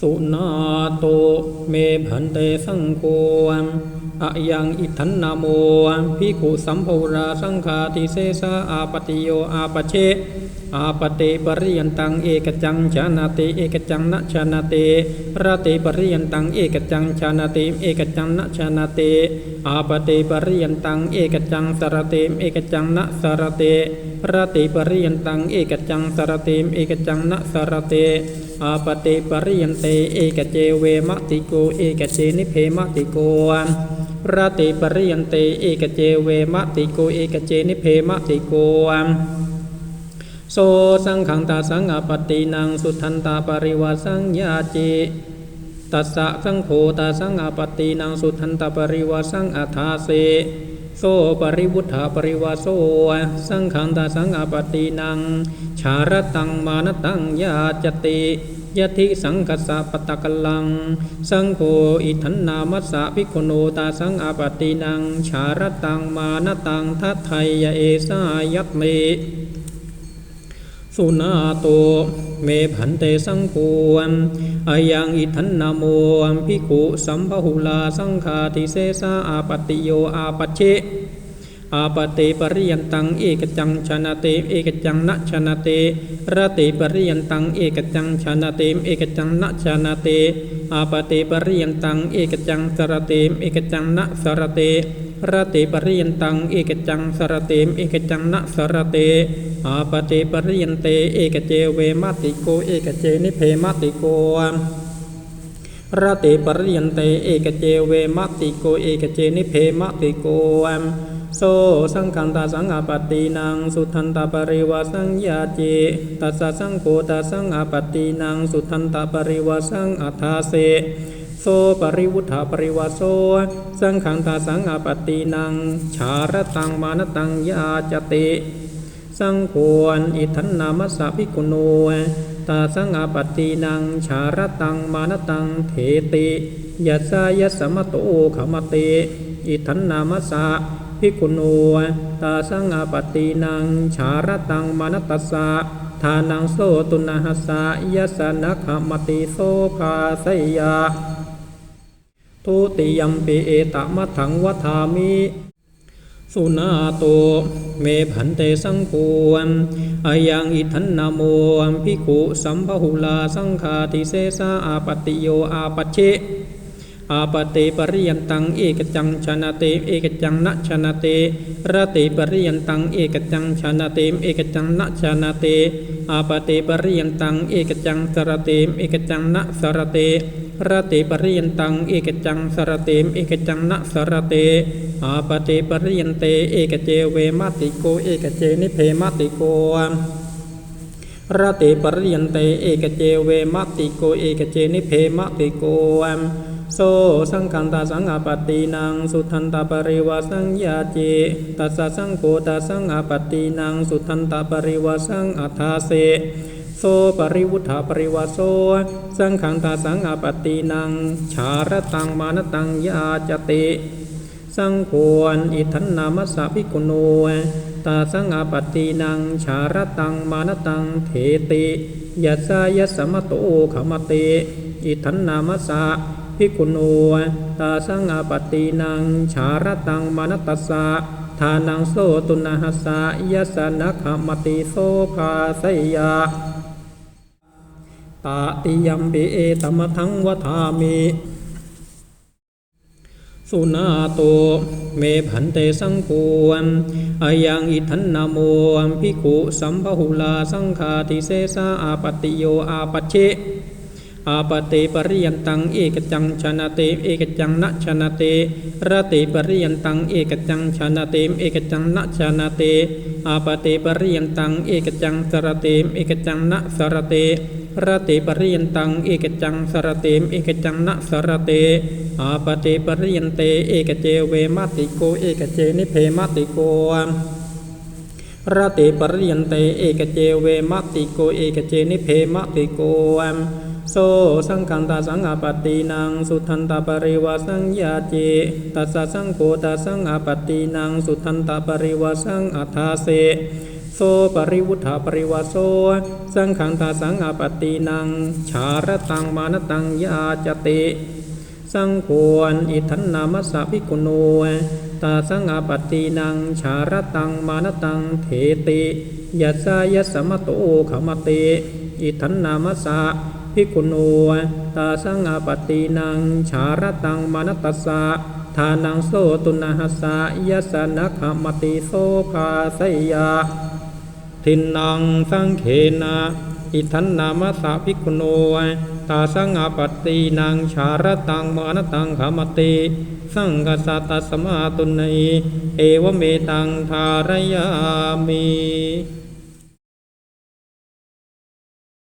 สุนาโตเมผันเตสังโฆอะยังอิทันนาโมพิขุสัมภวราสังฆาติเสสาอาปติโยอาปเช อาปเตปริยันตังเอกจังชานาติเอกจังนะชานาติระเตปริยันตังเอกจังชานาติเอกจังนะชานาติอาปเตปริยันตังเอกจังสรติเอกจังนะสรติระเตปริยันตังเอกจังสรติเอกจังนะสรติอาปเตปริยันเตเอกเจเวมติโกเอกเจนิเพมติโกระเตปริยันเตเอกเจเวมติโกเอกเจนิเพมติโก โสสังขังตาสังอปตินังสุทันตาปริวาสังยาจิตัสสะสังโฆตาสังอปตินังสุทันตาปริวาสังอัฏาเสโสปริวุฒาปริวาโสสังขังตาสังอปตินังชารตังมานตังยาจติยะทิสังกัสสะปตะกลัง สังโฆอิทันนามัสสะภิกขุโนตาสังอปตตินัง ชารตังมานตังทัตไทยเอสายัตเม สุนาโตเมผันเตสังโฆอายังอิทันนาโมภิกุสัมภหุลาสังฆาติเสสาอาปติโยอาปัชเชอาปเตปริยันตังเอกจังชนะเตเอกจังนะชนะเตระเตปริยันตังเอกจังชนะเตเอกจังนะชนะเตอาปเตปริยันตังเอกจังสระเตเอกจังนะสระเต ระเตปริยันตังเอกจังสระเตมเอกจังนะสระเตอาปเตปริยันเต เอกเจเวมาติโก เอกเจนิเพมาติโกระเตปริยันเต เอกเจเวมัตติโก เอกเจนิเพมัตติโกโซสังคันตาสังอาปตินังสุทันตาปริวาสังยาเจตัสสังโฆตาสังอาปตตินังสุทันตาปริวาสังอัฏฐาเส โซปริวุฒาปริวาโซสังขังตาสังอาปตินังชารตังมานตังยาจติ สังโฆนอิทันนามัสสะภิกุโนตาสังอาปตินังชารตังมานตังเถติยัสายสมโตขมติอิทันนามัสสะภิกุโนตาสังอาปตินังชารตังมานตัสสะทานังโสตุนาหสะยัสสนะขมติโสภาสยา ทุติยมปิเอตมะถังวัฏามิสุนาโตเมผันเตสังโฆอายังอิทันนาโมพิกุสัมภหุลาสังฆาติเสสาอาปติโยอาปเช อาปเตปริยันตังเอกจังชนะเตเอกจังนะชนะเตระเตปริยันตังเอกจังชนะเตเอกจังนะชนะเตอาปเตปริยันตังเอกจังสระเตเอกจังนะสระเตระเตปริยันตังเอกจังสระเตมเอกจังนะสระเตอาปเตปริยันเตเอกเจเวมาติโกเอกเจนิเพมาติโกระเตปริยันเตเอกเจเวมัติโกเอกเจนิเพมัตติโก โซสังคันตาสังอาปตินังสุทันตาปริวาสังยาเจตัสสังโฆตาสังอาปตินังสุทันตาปริวาสังอัฏฐาเสโซปริวุฒาปริวาโซ สังขังตาสังอาปตินัง ชารตังมานตังยาจติ สังโฆนอิทันนามัสสะภิกุโนตาสังอาปตินัง ชารตังมานตังเถติยัสสายัสสมโตขมติ อิทันนามัสสะ ภิกขุโนตาสังอาปตินังชารตังมานตัสสะทานังโสตุนาหสะยสสนะขมติโสภาสยาตาติยัมปิเอตมะทังวทามิสุนาโตเมผันเตสังโฆอายังอิทันนาโมภิกุสัมภหุลาสังฆาติเสสาอาปติโยอาปเช อาปเตปริยันตังเอกจังชนะเตเอกจังนะชนะเตระเตปริยันตังเอกจังชนะเตเอกจังนะชนะเตอาปเตปริยันตังเอกจังสระเตเอกจังนะสระเตระเตปริยันตังเอกจังสระเตมเอกจังนะสระเตอาปเตปริยันเตเอกเจเวมาติโกเอกเจนิเพมาติโกระเตปริยันเตเอกเจเวมัติโกเอกเจนิเพมัตติโก โซสังคันตาสังอาปตินังสุทันตาปริวาสังยาเจตัสสะสังโฆตาสังอาปตินังสุทันตาปริวาสังอัฏฐาเสโสปริวุฒาปริวาโสสังขังตาสังอาปตินังชารตังมานตังยาจติสังควรอิทันนามัสสะภิกุโนตาสังอาปตินังชารตังมานตังเถติยัสสายสมะโตขมติ อิทันนามัสสะ ภิกขุโนตาสังอปตินังชารตังมานตัสสะทานังโสตุนาหัสสะยสสนะขมติโสภาสยาทินนังสังเขนะอิทันนามสาภิกขุโนตาสังอปตินังชารตังมานตังขามติสังกสัตตสมาตุนัยเอวเมตังทารยามิ